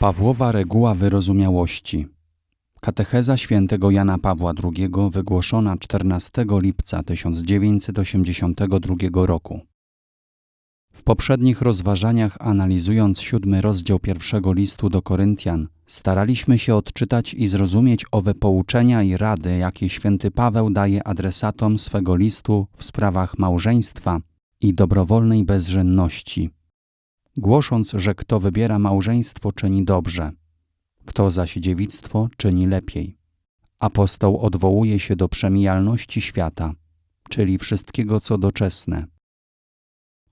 Pawłowa reguła wyrozumiałości. Katecheza świętego Jana Pawła II wygłoszona 14 lipca 1982 roku. W poprzednich rozważaniach analizując siódmy rozdział pierwszego listu do Koryntian, staraliśmy się odczytać i zrozumieć owe pouczenia i rady, jakie święty Paweł daje adresatom swego listu w sprawach małżeństwa i dobrowolnej bezrzędności głosząc, że kto wybiera małżeństwo czyni dobrze, kto zaś dziewictwo czyni lepiej. Apostoł odwołuje się do przemijalności świata, czyli wszystkiego co doczesne.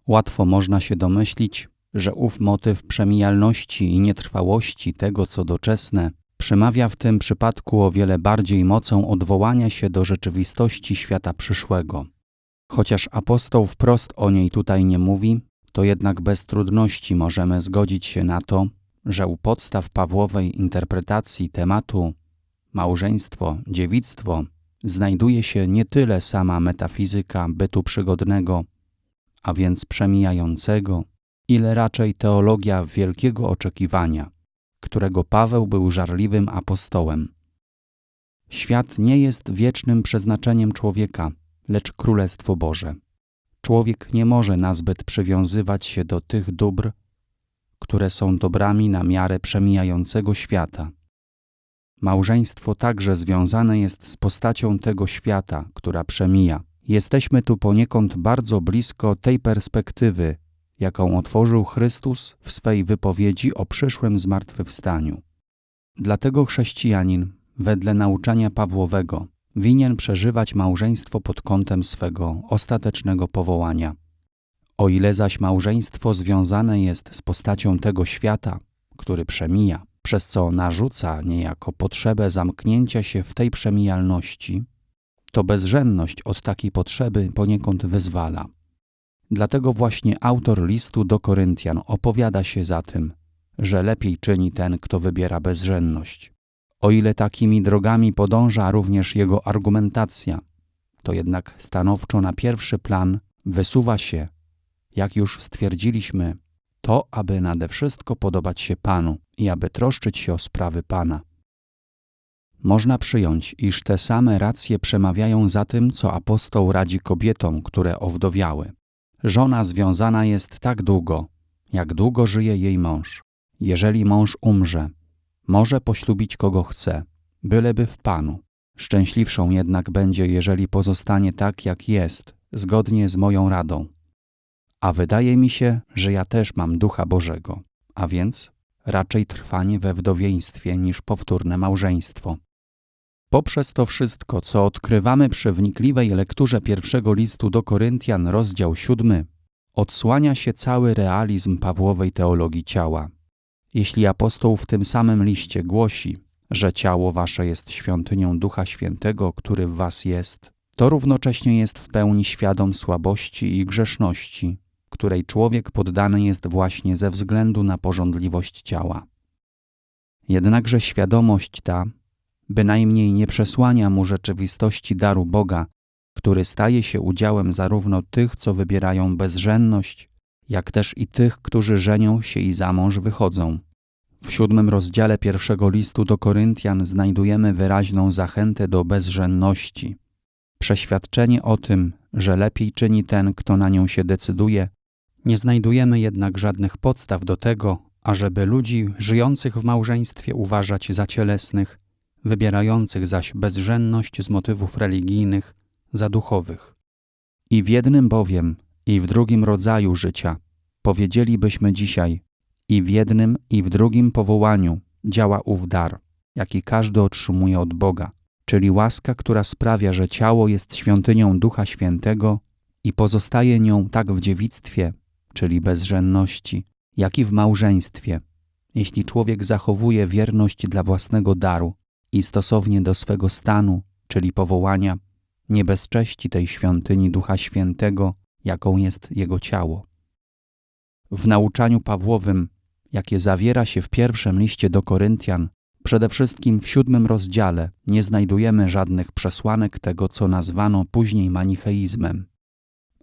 Łatwo można się domyślić, że ów motyw przemijalności i nietrwałości tego co doczesne przemawia w tym przypadku o wiele bardziej mocą odwołania się do rzeczywistości świata przyszłego. Chociaż apostoł wprost o niej tutaj nie mówi, to jednak bez trudności możemy zgodzić się na to, że u podstaw Pawłowej interpretacji tematu małżeństwo, dziewictwo znajduje się nie tyle sama metafizyka bytu przygodnego, a więc przemijającego, ile raczej teologia wielkiego oczekiwania, którego Paweł był żarliwym apostołem. Świat nie jest wiecznym przeznaczeniem człowieka, lecz Królestwo Boże. Człowiek nie może nazbyt przywiązywać się do tych dóbr, które są dobrami na miarę przemijającego świata. Małżeństwo także związane jest z postacią tego świata, która przemija. Jesteśmy tu poniekąd bardzo blisko tej perspektywy, jaką otworzył Chrystus w swej wypowiedzi o przyszłym zmartwychwstaniu. Dlatego chrześcijanin, wedle nauczania Pawłowego, winien przeżywać małżeństwo pod kątem swego ostatecznego powołania. O ile zaś małżeństwo związane jest z postacią tego świata, który przemija, przez co narzuca niejako potrzebę zamknięcia się w tej przemijalności, to bezrzędność od takiej potrzeby poniekąd wyzwala. Dlatego właśnie autor listu do Koryntian opowiada się za tym, że lepiej czyni ten, kto wybiera bezrzędność. O ile takimi drogami podąża również jego argumentacja, to jednak stanowczo na pierwszy plan wysuwa się, jak już stwierdziliśmy, to, aby nade wszystko podobać się Panu i aby troszczyć się o sprawy Pana. Można przyjąć, iż te same racje przemawiają za tym, co apostoł radzi kobietom, które owdowiały. Żona związana jest tak długo, jak długo żyje jej mąż. Jeżeli mąż umrze, może poślubić kogo chce, byleby w Panu. Szczęśliwszą jednak będzie, jeżeli pozostanie tak, jak jest, zgodnie z moją radą. A wydaje mi się, że ja też mam ducha Bożego, a więc raczej trwanie we wdowieństwie niż powtórne małżeństwo. Poprzez to wszystko, co odkrywamy przy wnikliwej lekturze pierwszego listu do Koryntian, rozdział siódmy, odsłania się cały realizm Pawłowej teologii ciała. Jeśli apostoł w tym samym liście głosi, że ciało wasze jest świątynią Ducha Świętego, który w was jest, to równocześnie jest w pełni świadom słabości i grzeszności, której człowiek poddany jest właśnie ze względu na porządliwość ciała. Jednakże świadomość ta bynajmniej nie przesłania mu rzeczywistości daru Boga, który staje się udziałem zarówno tych, co wybierają bezrzędność, jak też i tych, którzy żenią się i za mąż wychodzą. W siódmym rozdziale pierwszego listu do Koryntian znajdujemy wyraźną zachętę do bezrzędności. Przeświadczenie o tym, że lepiej czyni ten, kto na nią się decyduje, nie znajdujemy jednak żadnych podstaw do tego, ażeby ludzi żyjących w małżeństwie uważać za cielesnych, wybierających zaś bezrzędność z motywów religijnych za duchowych. I w jednym bowiem, i w drugim rodzaju życia powiedzielibyśmy dzisiaj, i w jednym, i w drugim powołaniu działa ów dar, jaki każdy otrzymuje od Boga, czyli łaska, która sprawia, że ciało jest świątynią Ducha Świętego i pozostaje nią tak w dziewictwie, czyli bezrzędności, jak i w małżeństwie, jeśli człowiek zachowuje wierność dla własnego daru i stosownie do swego stanu, czyli powołania, nie bezcześci tej świątyni Ducha Świętego, jaką jest jego ciało. W nauczaniu Pawłowym, jakie zawiera się w pierwszym liście do Koryntian, przede wszystkim w siódmym rozdziale, nie znajdujemy żadnych przesłanek tego, co nazwano później manicheizmem.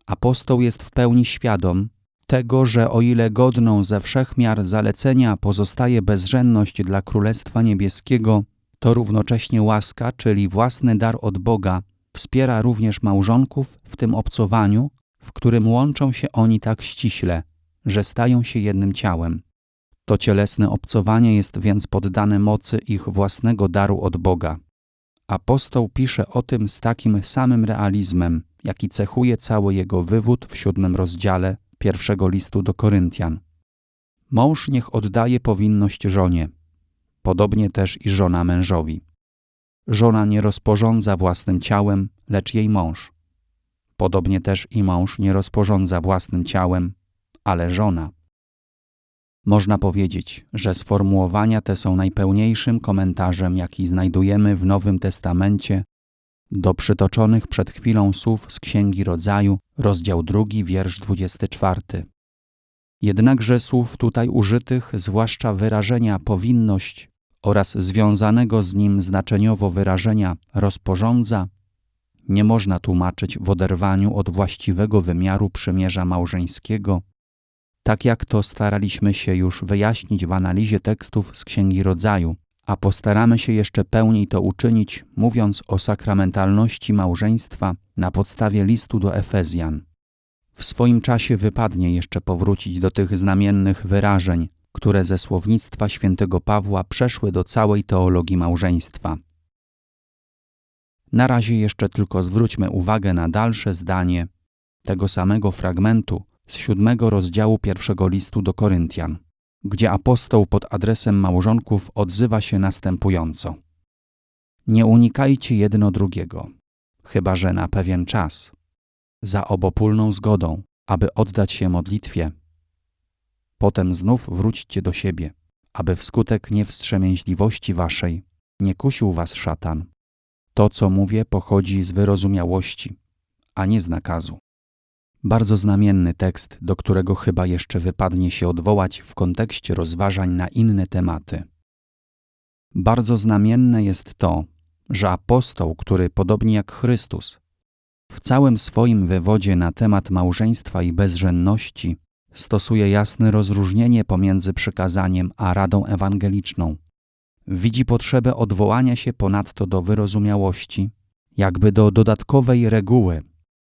Apostoł jest w pełni świadom tego, że o ile godną ze wszechmiar zalecenia pozostaje bezrzędność dla Królestwa Niebieskiego, to równocześnie łaska, czyli własny dar od Boga, wspiera również małżonków w tym obcowaniu, w którym łączą się oni tak ściśle, że stają się jednym ciałem. To cielesne obcowanie jest więc poddane mocy ich własnego daru od Boga. Apostoł pisze o tym z takim samym realizmem, jaki cechuje cały jego wywód w siódmym rozdziale pierwszego listu do Koryntian. Mąż niech oddaje powinność żonie, podobnie też i żona mężowi. Żona nie rozporządza własnym ciałem, lecz jej mąż. Podobnie też i mąż nie rozporządza własnym ciałem, ale żona. Można powiedzieć, że sformułowania te są najpełniejszym komentarzem, jaki znajdujemy w Nowym Testamencie do przytoczonych przed chwilą słów z Księgi Rodzaju, rozdział 2, wiersz 24. Jednakże słów tutaj użytych, zwłaszcza wyrażenia powinność oraz związanego z nim znaczeniowo wyrażenia rozporządza, nie można tłumaczyć w oderwaniu od właściwego wymiaru przymierza małżeńskiego, tak jak to staraliśmy się już wyjaśnić w analizie tekstów z Księgi Rodzaju, a postaramy się jeszcze pełniej to uczynić, mówiąc o sakramentalności małżeństwa na podstawie listu do Efezjan. W swoim czasie wypadnie jeszcze powrócić do tych znamiennych wyrażeń, które ze słownictwa świętego Pawła przeszły do całej teologii małżeństwa. Na razie jeszcze tylko zwróćmy uwagę na dalsze zdanie tego samego fragmentu z siódmego rozdziału pierwszego listu do Koryntian gdzie apostoł pod adresem małżonków odzywa się następująco: Nie unikajcie jedno drugiego, chyba że na pewien czas, za obopólną zgodą, aby oddać się modlitwie. Potem znów wróćcie do siebie, aby wskutek niewstrzemięźliwości waszej nie kusił was szatan. To, co mówię, pochodzi z wyrozumiałości, a nie z nakazu. Bardzo znamienny tekst, do którego chyba jeszcze wypadnie się odwołać w kontekście rozważań na inne tematy. Bardzo znamienne jest to, że apostoł, który podobnie jak Chrystus, w całym swoim wywodzie na temat małżeństwa i bezrzędności stosuje jasne rozróżnienie pomiędzy przykazaniem a radą ewangeliczną. Widzi potrzebę odwołania się ponadto do wyrozumiałości, jakby do dodatkowej reguły,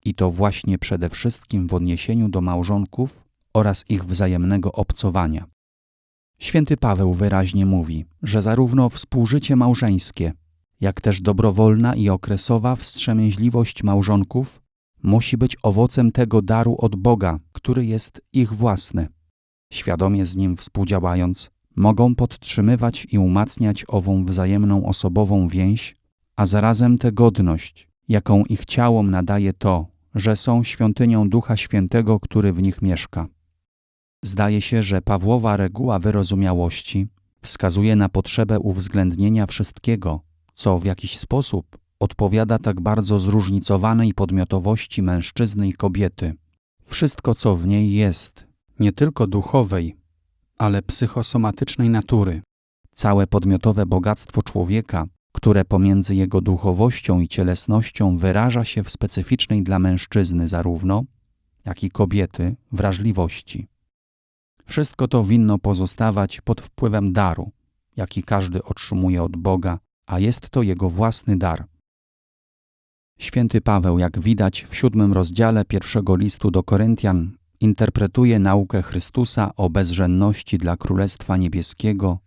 i to właśnie przede wszystkim w odniesieniu do małżonków oraz ich wzajemnego obcowania. Święty Paweł wyraźnie mówi, że zarówno współżycie małżeńskie, jak też dobrowolna i okresowa wstrzemięźliwość małżonków musi być owocem tego daru od Boga, który jest ich własny. Świadomie z nim współdziałając, mogą podtrzymywać i umacniać ową wzajemną osobową więź, a zarazem tę godność, jaką ich ciałom nadaje to, że są świątynią Ducha Świętego, który w nich mieszka. Zdaje się, że Pawłowa reguła wyrozumiałości wskazuje na potrzebę uwzględnienia wszystkiego, co w jakiś sposób odpowiada tak bardzo zróżnicowanej podmiotowości mężczyzny i kobiety. Wszystko, co w niej jest, nie tylko duchowej, ale psychosomatycznej natury, całe podmiotowe bogactwo człowieka które pomiędzy jego duchowością i cielesnością wyraża się w specyficznej dla mężczyzny zarówno, jak i kobiety wrażliwości. Wszystko to winno pozostawać pod wpływem daru, jaki każdy otrzymuje od Boga, a jest to jego własny dar. Święty Paweł, jak widać w siódmym rozdziale pierwszego listu do Koryntian, interpretuje naukę Chrystusa o bezrzędności dla Królestwa Niebieskiego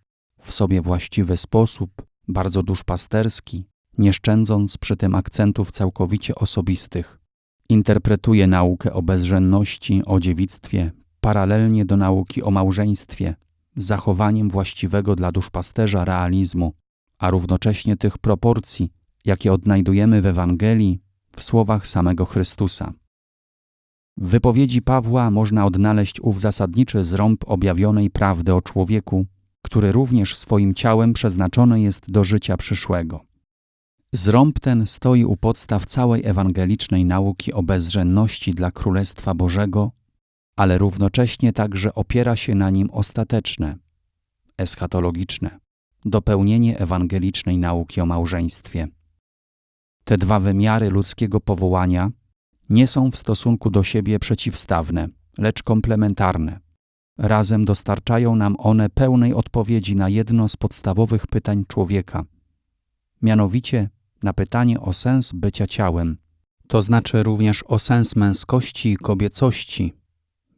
w sobie właściwy sposób bardzo duszpasterski, nie szczędząc przy tym akcentów całkowicie osobistych. Interpretuje naukę o bezrzędności, o dziewictwie, paralelnie do nauki o małżeństwie, zachowaniem właściwego dla duszpasterza realizmu, a równocześnie tych proporcji, jakie odnajdujemy w Ewangelii, w słowach samego Chrystusa. W wypowiedzi Pawła można odnaleźć ów zasadniczy zrąb objawionej prawdy o człowieku, który również swoim ciałem przeznaczony jest do życia przyszłego. Zrąb ten stoi u podstaw całej ewangelicznej nauki o bezrzędności dla Królestwa Bożego, ale równocześnie także opiera się na nim ostateczne, eschatologiczne, dopełnienie ewangelicznej nauki o małżeństwie. Te dwa wymiary ludzkiego powołania nie są w stosunku do siebie przeciwstawne, lecz komplementarne. Razem dostarczają nam one pełnej odpowiedzi na jedno z podstawowych pytań człowieka, mianowicie na pytanie o sens bycia ciałem, to znaczy również o sens męskości i kobiecości,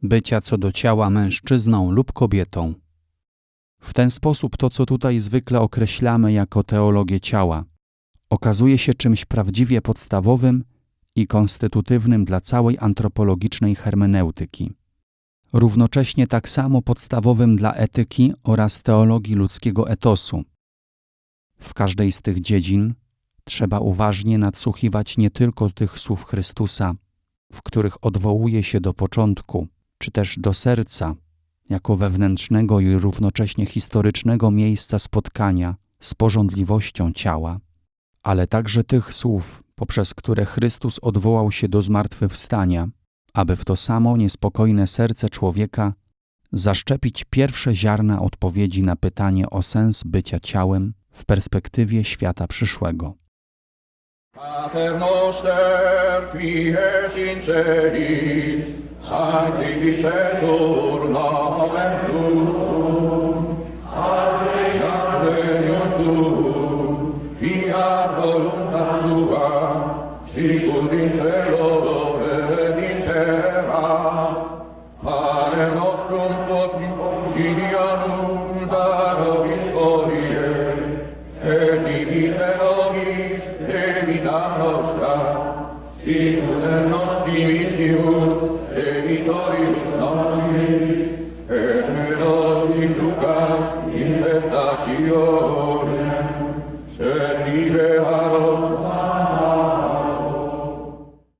bycia co do ciała mężczyzną lub kobietą. W ten sposób to, co tutaj zwykle określamy jako teologię ciała, okazuje się czymś prawdziwie podstawowym i konstytutywnym dla całej antropologicznej hermeneutyki. Równocześnie tak samo podstawowym dla etyki oraz teologii ludzkiego etosu. W każdej z tych dziedzin trzeba uważnie nadsłuchiwać nie tylko tych słów Chrystusa, w których odwołuje się do początku, czy też do serca, jako wewnętrznego i równocześnie historycznego miejsca spotkania z porządliwością ciała, ale także tych słów, poprzez które Chrystus odwołał się do zmartwychwstania, aby w to samo niespokojne serce człowieka zaszczepić pierwsze ziarna odpowiedzi na pytanie o sens bycia ciałem w perspektywie świata przyszłego. Pater noster, qui es in celis, sanctificetur nomen tuum. Adveniat tuum, fiat voluntas sua, sicut in cielo terra pare nostrum potim quotidianum Sine nostri vitium